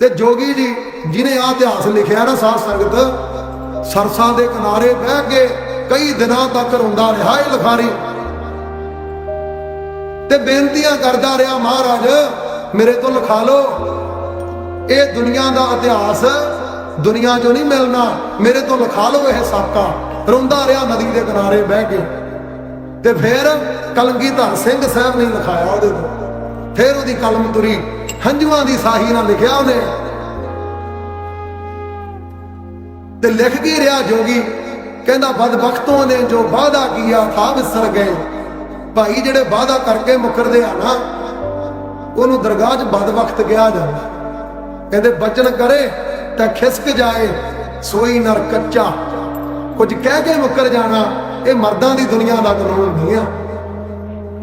ਤੇ ਜੋਗੀ ਜੀ, ਜਿਨੇ ਆ ਇਤਿਹਾਸ ਲਿਖਿਆ ਨਾ ਸਾਧ ਸੰਗਤ, ਸਰਸਾਂ ਦੇ ਕਿਨਾਰੇ ਬਹਿ ਕੇ ਕਈ ਦਿਨਾਂ ਤੱਕ ਰੋਂਦਾ ਰਿਹਾ ਇਹ ਲਖਾਰੀ। ਤੇ ਬੇਨਤੀਆਂ ਕਰਦਾ ਰਿਹਾ ਮਹਾਰਾਜ, ਮੇਰੇ ਤੋਂ ਲਿਖਾ ਲਓ, ਇਹ ਦੁਨੀਆ ਦਾ ਇਤਿਹਾਸ ਦੁਨੀਆ 'ਚੋਂ ਨਹੀਂ ਮਿਲਣਾ, ਮੇਰੇ ਤੋਂ ਲਿਖਾ ਲਓ ਇਹ ਸਾਕਾ। ਰੋਂਦਾ ਰਿਹਾ ਨਦੀ ਦੇ ਕਿਨਾਰੇ ਬਹਿ ਕੇ। ਤੇ ਫਿਰ ਕਲਗੀਧਰ ਸਿੰਘ ਸਾਹਿਬ ਨੇ ਲਿਖਾਇਆ ਉਹਦੇ ਤੋਂ। ਫਿਰ ਉਹਦੀ ਕਲਮ ਤੁਰੀ। ਹੰਝੂਆਂ ਦੀ ਸਾਹੀ ਨਾਲ ਲਿਖਿਆ ਉਹਨੇ। ਤੇ ਲਿਖ ਕੀ ਰਿਹਾ ਜੋਗੀ? ਕਹਿੰਦਾ ਬਦਬਖਤੋਂ ਨੇ ਜੋ ਵਾਅਦਾ ਕੀਆ ਥਾ ਵਿਸਰ ਗਏ। ਭਾਈ ਜਿਹੜੇ ਵਾਅਦਾ ਕਰਕੇ ਮੁਕਰਦੇ ਆ ਨਾ, ਉਹਨੂੰ ਦਰਗਾਹ 'ਚ ਬਦਬਖਤ ਕਿਹਾ ਜਾਂਦਾ। ਕਹਿੰਦੇ, ਬਚਨ ਕਰੇ ਤਾਂ ਖਿਸਕ ਜਾਏ, ਸੋਈ ਨਰ ਕੱਚਾ। ਕੁਝ ਕਹਿ ਕੇ ਮੁੱਕਰ ਜਾਣਾ, ਇਹ ਮਰਦਾਂ ਦੀ ਦੁਨੀਆ ਦਾ ਕਾਨੂੰਨ ਨਹੀਂ ਆ।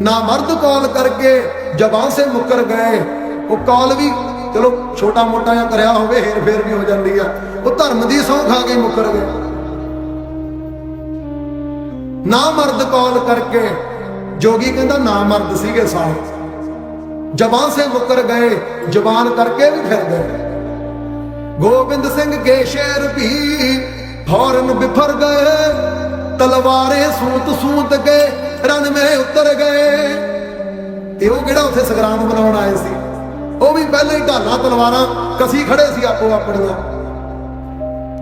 ਨਾ ਮਰਦ ਕਾਲ ਕਰਕੇ ਜ਼ਬਾਨ ਸੇ ਮੁੱਕਰ ਗਏ ਉਹ ਕਾਲ ਵੀ ਚਲੋ ਛੋਟਾ ਮੋਟਾ ਜਾਂ ਕਰਿਆ ਹੋਵੇ, ਹੇਰ ਫੇਰ ਵੀ ਹੋ ਜਾਂਦੀ ਆ। ਉਹ ਧਰਮ ਦੀ ਸੌਂ ਖਾ ਕੇ ਮੁੱਕਰ ਗਏ। ਨਾ ਮਰਦ ਕਾਲ ਕਰਕੇ, ਜੋਗੀ ਕਹਿੰਦਾ ਨਾ ਮਰਦ ਸੀਗੇ ਸਾਰੇ ਜ਼ਬਾਨ ਸੇ ਮੁੱਕਰ ਗਏ ਜ਼ਬਾਨ ਕਰਕੇ ਵੀ ਫਿਰ ਗਏ। ਗੋਬਿੰਦ ਸਿੰਘ ਕੇ ਸ਼ੇਰ ਵੀ ਫੌਰਨ ਬਿਫਰ ਗਏ, ਤਲਵਾਰੇ ਸੂਤ ਸੂਤ ਗਏ ਰਨ ਮੇ ਉਤਰ ਗਏ। ਤੇ ਉਹ ਕਿਹੜਾ ਉੱਥੇ ਸੰਗਰਾਮ ਬਣਾਉਣ ਆਏ ਸੀ? ਉਹ ਵੀ ਪਹਿਲਾਂ ਹੀ ਢਾਲਾਂ, ਤਲਵਾਰਾਂ ਕਸੀ ਖੜੇ ਸੀ ਆਪੋ ਆਪਣੀਆਂ।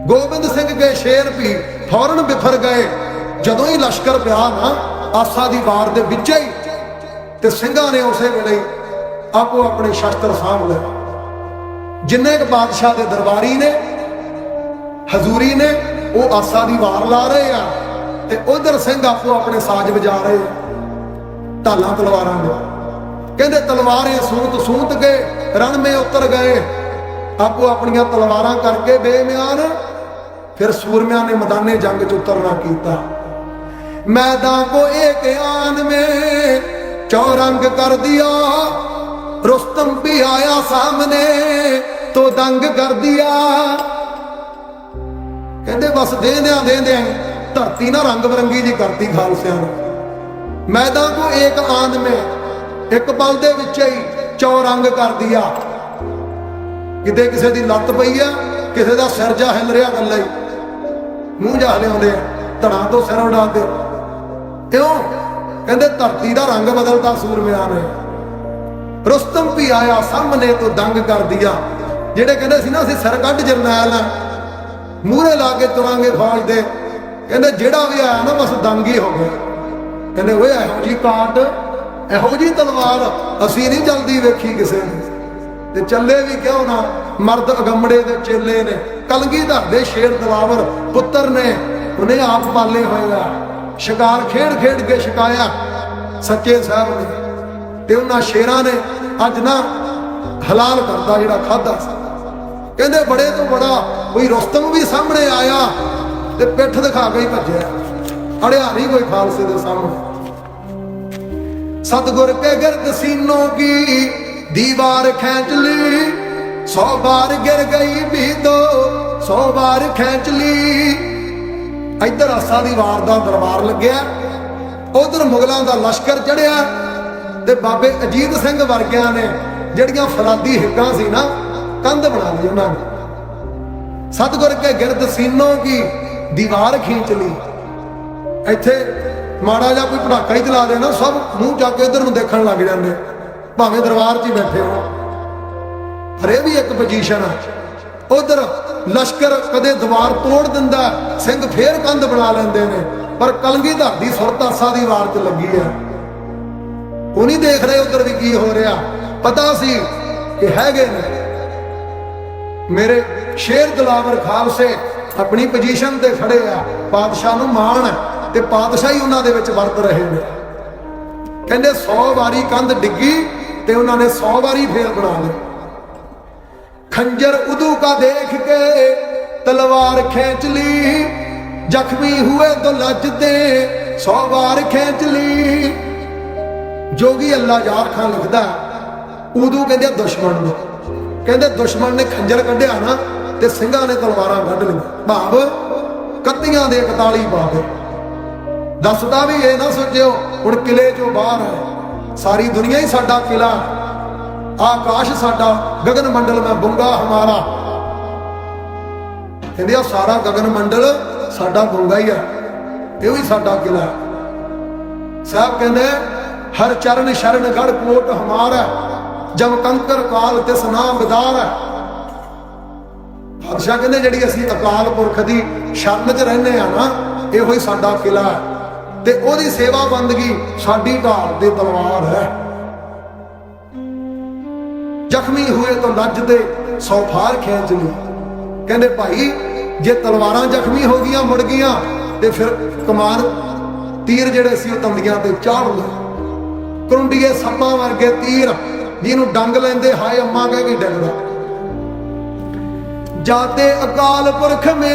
ਗੋਬਿੰਦ ਸਿੰਘ ਗਏ ਸ਼ੇਰ ਵੀ ਫੌਰਨ ਬਿਫਰ ਗਏ। ਜਦੋਂ ਹੀ ਲਸ਼ਕਰ ਪਿਆ ਨਾ, ਆਸਾ ਦੀ ਵਾਰ ਦੇ ਵਿੱਚ ਹੀ ਤੇ ਸਿੰਘਾਂ ਨੇ ਉਸੇ ਵੇਲੇ ਆਪੋ ਆਪਣੇ ਸ਼ਸਤਰ ਸਾਂਭ ਲਏ। ਜਿੰਨੇ ਕ ਬਾਦਸ਼ਾਹ ਦੇ ਦਰਬਾਰੀ ਨੇ, ਹਜ਼ੂਰੀ ਨੇ, ਉਹ ਆਸਾ ਦੀ ਵਾਰ ਲਾ ਰਹੇ ਆ ਤੇ ਉਧਰ ਸਿੰਘ ਆਪੋ ਆਪਣੇ ਸਾਜ਼ ਵਜਾ ਰਹੇ ਢਾਲਾਂ, ਤਲਵਾਰਾਂ ਦੇ। ਕਹਿੰਦੇ ਤਲਵਾਰੇ ਸੂਤ ਸੂਤ ਕੇ ਰਣ ਮੇ ਉਤਰ ਗਏ। ਆਪੋ ਆਪਣੀਆਂ ਤਲਵਾਰਾਂ ਕਰਕੇ ਬੇਮਿਆਨ, ਫਿਰ ਸੂਰਮਿਆਂ ਨੇ ਮੈਦਾਨੇ ਜੰਗ 'ਚ ਉਤਰਨਾ ਕੀਤਾ। ਮੈਦਾਨ ਕੋ ਇੱਕ ਆਨ ਮੇ ਚੌਰੰਗ ਕਰ ਦਿਆ, ਰੁਸਤਮ ਵੀ ਆਇਆ ਸਾਹਮਣੇ, ਤੋ ਦੰਗ ਕਰ ਦਿਆ। ਕਹਿੰਦੇ ਬਸ ਦੇਂਦਿਆਂ ਦੇਂਦਿਆਂ ਧਰਤੀ ਨਾ ਰੰਗ ਬਰੰਗੀ ਜੀ ਕਰਤੀ ਖਾਲਸਿਆਂ ਨੇ। ਮੈਦਾਨ ਕੋ ਇੱਕ ਆਨ ਮੇ ਇੱਕ ਪਲ ਦੇ ਵਿੱਚ ਹੀ ਚੌਰੰਗ ਕਰ ਦਿਆ ਕਿਤੇ ਕਿਸੇ ਦੀ ਲੱਤ ਪਈ ਆ, ਕਿਸੇ ਦਾ ਸਿਰ ਜਾ ਹਿਲ ਰਿਹਾ ਗੱਲਾਂ ਹੀ। ਮੂੰਹ ਜਾ ਲਿਆਉਂਦੇ ਆ ਤੋਂ ਸਿਰ ਉਡਾਉਂਦੇ ਕਿਉਂ? ਕਹਿੰਦੇ ਧਰਤੀ ਦਾ ਰੰਗ ਬਦਲਦਾ ਸੂਰਮਿਆਂ ਨੇ ਰੁਸਤਮ ਵੀ ਆਇਆ, ਸਾਹਮਣੇ ਤੋਂ ਦੰਗ ਕਰ ਦਿਆ ਜਿਹੜੇ ਕਹਿੰਦੇ ਸੀ ਨਾ, ਅਸੀਂ ਸਿਰ ਕੱਢ ਜਰਨੈਲ ਆ, ਮੂਹਰੇ ਲਾ ਕੇ ਤੁਰਾਂਗੇ ਫੌਜ ਦੇ। ਕਹਿੰਦੇ ਜਿਹੜਾ ਵੀ ਆਇਆ ਨਾ, ਬਸ ਦੰਗ ਹੀ ਹੋ ਗਿਆ। ਕਹਿੰਦੇ ਓਏ, ਇਹੋ ਜੀ ਕਾਟ ਇਹੋ ਜੀ ਤਲਵਾਰ ਅਸੀਂ ਨਹੀਂ ਜਲਦੀ ਵੇਖੀ ਕਿਸੇ ਨੇ ਤੇ ਚੱਲੇ ਵੀ ਕਿਉਂ ਨਾ? ਮਰਦ ਅਗੰਮੜੇ ਦੇ ਚੇਲੇ ਨੇ। ਕਲਗੀਧਰ ਦੇ ਸ਼ੇਰ ਦਲਾਵਰ ਪੁੱਤਰ ਨੇ। ਉਹਨੇ ਆਪ ਪਾਲੇ ਹੋਏ ਆ। ਸ਼ਿਕਾਰ ਖੇਡ ਖੇਡ ਕੇ ਸ਼ਿਕਾਇਆ ਸੱਚੇ ਸਾਹਿਬ ਨੇ। ਤੇ ਉਹਨਾਂ ਸ਼ੇਰਾਂ ਨੇ ਅੱਜ ਨਾ ਹਲਾਲ ਕਰਦਾ ਜਿਹੜਾ ਖਾਦਾ ਕਹਿੰਦੇ ਬੜੇ ਤੋਂ ਬੜਾ ਕੋਈ ਰੁਸਤਮ ਵੀ ਸਾਹਮਣੇ ਆਇਆ ਤੇ ਪਿੱਠ ਦਿਖਾ ਕੇ ਹੀ ਭੱਜਿਆ। ਅੜਿਆ ਨਹੀਂ ਕੋਈ ਖਾਲਸੇ ਦੇ ਸਾਹਮਣੇ। सतगुर के गर्द सीनों की दीवार खींच ली सौ बार गिर गई भी तो सौ बार खींच ली ਇੱਧਰ ਆਸਾ ਦੀ ਵਾਰ ਦਾ ਦਰਬਾਰ ਲੱਗਿਆ ਉਧਰ ਮੁਗਲਾਂ ਦਾ ਲਸ਼ਕਰ ਚੜਿਆ ਤੇ ਬਾਬੇ ਅਜੀਤ ਸਿੰਘ ਵਰਗਿਆਂ ਨੇ ਜਿਹੜੀਆਂ ਫਲਾਦੀ ਹਿੱਕਾਂ ਸੀ ਨਾ ਕੰਧ ਬਣਾ ਲਈ ਉਹਨਾਂ ਨੇ ਸਤਗੁਰ ਕੇ ਗਿਰਦ ਸੀਨੋਂ ਕੀ ਦੀਵਾਰ ਖੀਂਚ ਲਈ ਇੱਥੇ ਮਾੜਾ ਜਿਹਾ ਕੋਈ ਪਟਾਕਾ ਹੀ ਚਲਾ ਦੇਣਾ ਸਭ ਮੂੰਹ ਚੱਕ ਕੇ ਇਧਰ ਨੂੰ ਦੇਖਣ ਲੱਗ ਜਾਂਦੇ। ਭਾਵੇਂ ਦਰਬਾਰ 'ਚ ਹੀ ਬੈਠੇ ਹੋ ਪਰ ਇਹ ਵੀ ਇੱਕ ਪੋਜੀਸ਼ਨ ਆ। ਉਧਰ ਲਸ਼ਕਰ ਕਦੇ ਦੀਵਾਰ ਤੋੜ ਦਿੰਦਾ, ਸਿੰਘ ਫੇਰ ਕੰਧ ਬਣਾ ਲੈਂਦੇ ਨੇ। ਪਰ ਕਲਗੀਧਰ ਦੀ ਸੁਰਤਾਸਾ ਦੀ ਵਾਰ 'ਚ ਲੱਗੀ ਆ। ਉਹ ਨਹੀਂ ਦੇਖ ਰਹੇ ਉਧਰ ਵੀ ਕੀ ਹੋ ਰਿਹਾ। ਪਤਾ ਸੀ ਕਿ ਹੈਗੇ ਨੇ। ਮੇਰੇ ਸ਼ੇਰ ਦਲਾਵਰ ਖਾਲਸੇ ਆਪਣੀ ਪੋਜੀਸ਼ਨ ਤੇ ਖੜੇ ਆ। ਪਾਤਸ਼ਾਹ ਨੂੰ ਮਾਣ ਹੈ ਤੇ ਪਾਤਸ਼ਾਹੀ ਉਹਨਾਂ ਦੇ ਵਿੱਚ ਵਰਤ ਰਹੇ ਨੇ। ਕਹਿੰਦੇ 100 ਵਾਰੀ ਕੰਧ ਡਿੱਗੀ ਤੇ ਉਹਨਾਂ ਨੇ 100 ਵਾਰੀ ਫੇਰ ਬਣਾ ਲਈ। ਖੰਜਰ ਉਦੂ ਕਾ ਦੇਖ ਕੇ ਤਲਵਾਰ ਖੇਚ ਲਈ, ਜ਼ਖਮੀ ਹੋਏ तो ਲੱਜਦੇ 100 ਵਾਰ ਖੇਂਚ ਲੀ ਜੋਗੀ ਅੱਲਾ ਯਾਰ ਖਾਨ ਲਿਖਦਾ, ਉਦੋਂ ਕਹਿੰਦੇ ਦੁਸ਼ਮਣ ਨੂੰ। ਕਹਿੰਦੇ ਦੁਸ਼ਮਣ ਨੇ ਖੰਜਰ ਕੱਢਿਆ ਨਾ ਤੇ ਸਿੰਘਾਂ ਨੇ ਤਲਵਾਰਾਂ ਕੱਢ ਲਈਆਂ। ਭਾਵ ਕੱਤੀਆਂ ਦੇ 41 ਪਾ ਕੇ ਦੱਸਦਾ ਵੀ ਇਹ ਨਾ ਸੋਚਿਓ, ਹੁਣ ਕਿਲੇ ਚੋਂ ਬਾਹਰ ਹੈ। ਸਾਰੀ ਦੁਨੀਆ ਹੀ ਸਾਡਾ ਕਿਲਾ ਆਕਾਸ਼ ਸਾਡਾ ਗਗਨ ਮੰਡਲ, ਮੈਂ ਬੁੰਗਾ ਹਮਾਰਾ। ਕਹਿੰਦੇ ਆ, ਸਾਰਾ ਗਗਨ ਮੰਡਲ ਸਾਡਾ ਬੁੰਗਾ ਹੀ ਆ ਇਹ ਵੀ ਸਾਡਾ ਕਿਲਾ ਸਾਹਿਬ ਕਹਿੰਦੇ, ਹਰ ਚਰਨ ਸ਼ਰਨ ਗੜ ਕੋਟ ਹਮਾਰਾ ਜਮ ਕੰਕਰ ਕਾਲ ਤਿਸ ਨਾਮ ਵਿਦਾਰ ਹੈ। ਬਾਦਸ਼ਾਹ ਕਹਿੰਦੇ, ਜਿਹੜੀ ਅਸੀਂ ਅਕਾਲ ਪੁਰਖ ਦੀ ਸ਼ਰਨ 'ਚ ਰਹਿੰਦੇ ਆ ਨਾ, ਇਹੋ ਹੀ ਸਾਡਾ ਕਿਲਾ ਹੈ। ਤੇ ਉਹਦੀ ਸੇਵਾ ਬੰਦਗੀ ਸਾਡੀ ਢਾਲ ਦੇ ਤਲਵਾਰ ਹੈ। ਜ਼ਖਮੀ ਹੋਏ ਤਾਂ ਲੱਜਦੇ ਸੌ ਫਾਰ ਖਿੱਚ ਲਈ। ਕਹਿੰਦੇ, ਭਾਈ, ਜੇ ਤਲਵਾਰਾਂ ਜ਼ਖਮੀ ਹੋ ਗਈਆਂ, ਮੁੜ ਗਈਆਂ, ਤੇ ਫਿਰ ਕਮਾਨ ਤੀਰ ਜਿਹੜੇ ਸੀ, ਉਹ ਤੰਦੀਆਂ ਤੇ ਚਾੜ ਲਏ। ਕਰੁੰਡੀਏ ਸੱਪਾਂ ਵਰਗੇ ਤੀਰ, ਜਿਹਨੂੰ ਡੰਗ ਲੈਂਦੇ ਹਾਏ, ਅੰਮਾ ਕਹਿ ਕੇ ਡੰਗਦਾ ਜਾਤੇ ਅਕਾਲ ਪੁਰਖ ਮੇ,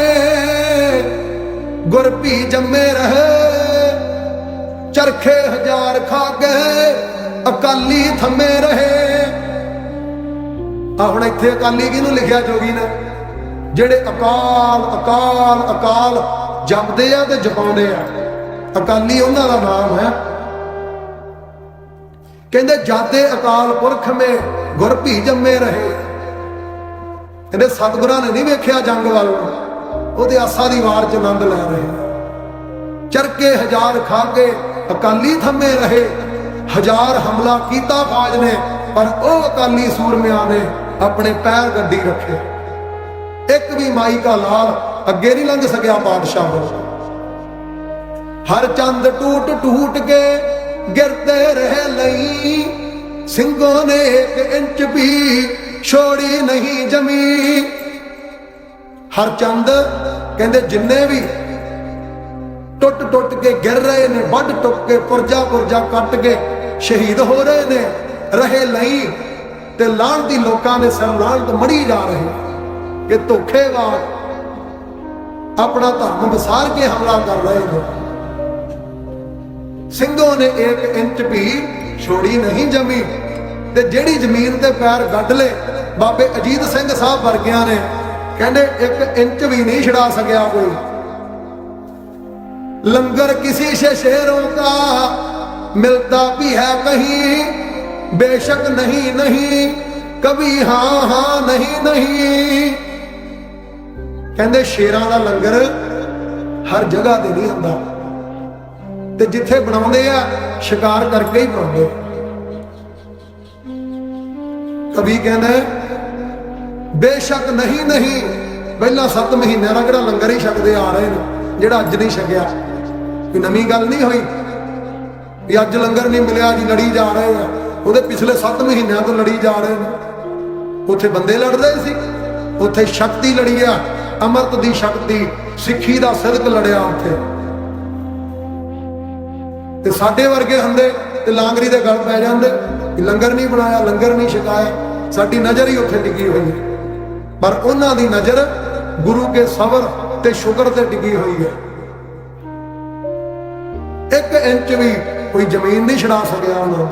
ਗੁਰ ਭੀ ਜੰਮੇ ਰਹੇ ਚਰਖੇ ਹਜ਼ਾਰ ਖਾ ਗਏ ਅਕਾਲੀ ਥੰਮੇ ਰਹੇ। ਆ ਹੁਣ ਇੱਥੇ ਅਕਾਲੀ ਕਿਹਨੂੰ ਲਿਖਿਆ ਜੋਗੀ ਨੇ? ਜਿਹੜੇ ਅਕਾਲ ਅਕਾਲ ਅਕਾਲ ਜਪਦੇ ਆ ਤੇ ਜਪਾਉਂਦੇ ਆ। ਅਕਾਲੀ ਉਹਨਾਂ ਦਾ ਨਾਮ ਹੈ। ਕਹਿੰਦੇ ਜਾਦੇ ਅਕਾਲ ਪੁਰਖ ਮੇ, ਗੁਰ ਭੀ ਜੰਮੇ ਰਹੇ। ਕਹਿੰਦੇ, ਸਤਿਗੁਰਾਂ ਨੇ ਨਹੀਂ ਵੇਖਿਆ ਜੰਗ ਵੱਲ ਨੂੰ। ਉਹਦੇ ਆਸਾ ਦੀ ਵਾਰ ਚ ਆਨੰਦ ਲੈ ਰਹੇ। ਚਰਕੇ ਹਜ਼ਾਰ ਖਾ ਕੇ ਅਕਾਲੀ ਥੰਮੇ ਰਹੇ। ਹਜ਼ਾਰ ਹਮਲਾ ਕੀਤਾ ਫੌਜ ਨੇ, ਪਰ ਉਹ ਅਕਾਲੀ ਸੂਰਮਿਆਂ ਨੇ ਆਪਣੇ ਪੈਰ ਗੱਡੀ ਰੱਖੇ। ਇੱਕ ਵੀ ਮਾਈ ਕਾ ਲਾਲ ਅੱਗੇ ਨਹੀਂ ਲੰਘ ਸਕਿਆ ਪਾਤਸ਼ਾਹ ਕੋਲ ਹਰ ਚੰਦ ਟੂਟ ਟੂਟ ਕੇ ਗਿਰਦੇ ਰਹੇ ਲਈ। ਸਿੰਘੋਂ ਨੇ ਇੱਕ ਇੰਚ ਵੀ ਛੋੜੀ ਨਹੀਂ ਜਮੀ। ਹਰ ਚੰਦ ਕਹਿੰਦੇ ਜਿੰਨੇ ਵੀ ਟੁੱਟ ਟੁੱਟ ਕੇ ਗਿਰ ਰਹੇ ਨੇ, ਵੱਢ ਟੁੱਕ ਕੇ ਪੁਰਜਾ ਪੁਰਜਾ ਕੱਟ ਕੇ ਸ਼ਹੀਦ ਹੋ ਰਹੇ ਨੇ, ਰਹੇ ਲਈ ਤੇ ਲਾਹਣਤੀ ਲੋਕਾਂ ਦੇ ਸਿਰ ਲਾਹਣਤ ਮੜੀ ਜਾ ਰਹੇ ਕਿ ਧੋਖੇਵਾਰ ਆਪਣਾ ਧਰਮ ਵਿਸਾਰ ਕੇ ਹਮਲਾ ਕਰ ਰਹੇ ਨੇ। ਸਿੰਘੋਂ ਨੇ ਇੱਕ ਇੰਚ ਵੀ ਛੋੜੀ ਨਹੀਂ ਜਮੀ ਤੇ ਜਿਹੜੀ ਜ਼ਮੀਨ ਤੇ ਪੈਰ ਗੱਡ ਲੇ ਬਾਬੇ ਅਜੀਤ ਸਿੰਘ ਸਾਹਿਬ ਵਰਗਿਆਂ ਨੇ ਕਹਿੰਦੇ ਇੱਕ ਇੰਚ ਵੀ ਨਹੀਂ ਛਡਾ ਸਕਿਆ ਕੋਈ। लंगर किसी से शेरों का मिलता भी है कहीं बेशक नहीं नहीं कभी हाँ हाँ नहीं नहीं ਕਹਿੰਦੇ ਸ਼ੇਰਾਂ ਦਾ ਲੰਗਰ ਹਰ ਜਗ੍ਹਾ ਤੇ ਨਹੀਂ ਹੁੰਦਾ ਤੇ ਜਿੱਥੇ ਬਣਾਉਂਦੇ ਆ ਸ਼ਿਕਾਰ ਕਰਕੇ ਹੀ ਬਣਾਉਂਦੇ ਕਵੀ ਕਹਿੰਦੇ ਬੇਸ਼ੱਕ ਨਹੀਂ ਨਹੀਂ ਪਹਿਲਾਂ 7 ਮਹੀਨਿਆਂ ਦਾ ਕਿਹੜਾ ਲੰਗਰ ਹੀ ਛਕਦੇ ਆ ਰਹੇ ਨੇ ਜਿਹੜਾ ਅੱਜ ਨਹੀਂ ਛਕਿਆ ਕੋਈ ਨਵੀਂ ਗੱਲ ਨਹੀਂ ਹੋਈ ਵੀ ਅੱਜ ਲੰਗਰ ਨਹੀਂ ਮਿਲਿਆ ਜੀ ਲੜੀ ਜਾ ਰਹੇ ਆ। ਉਹਦੇ ਪਿਛਲੇ 7 ਮਹੀਨਿਆਂ ਤੋਂ ਲੜੀ ਜਾ ਰਹੇ ਨੇ। ਉੱਥੇ ਬੰਦੇ ਲੜਦੇ ਸੀ, ਉੱਥੇ ਸ਼ਕਤੀ ਲੜੀ ਆ, ਅਮਰਤ ਦੀ ਸ਼ਕਤੀ, ਸਿੱਖੀ ਦਾ ਸਿਦਕ ਲੜਿਆ ਉੱਥੇ। ਤੇ ਸਾਡੇ ਵਰਗੇ ਹੁੰਦੇ ਤੇ ਲਾਂਗਰੀ ਦੇ ਗਲ ਪੈ ਜਾਂਦੇ ਲੰਗਰ ਨਹੀਂ ਬਣਾਇਆ, ਲੰਗਰ ਨਹੀਂ ਛਕਾਇਆ, ਸਾਡੀ ਨਜ਼ਰ ਹੀ ਉੱਥੇ ਡਿੱਗੀ ਹੋਈ ਹੈ। ਪਰ ਉਹਨਾਂ ਦੀ ਨਜ਼ਰ ਗੁਰੂ ਕੇ ਸਬਰ ਤੇ ਸ਼ੁਕਰ ਤੇ ਡਿੱਗੀ ਹੋਈ ਹੈ। ਇੱਕ ਇੰਚ ਵੀ ਕੋਈ ਜ਼ਮੀਨ ਨਹੀਂ ਛਡਾ ਸਕਿਆ ਉਹਨਾਂ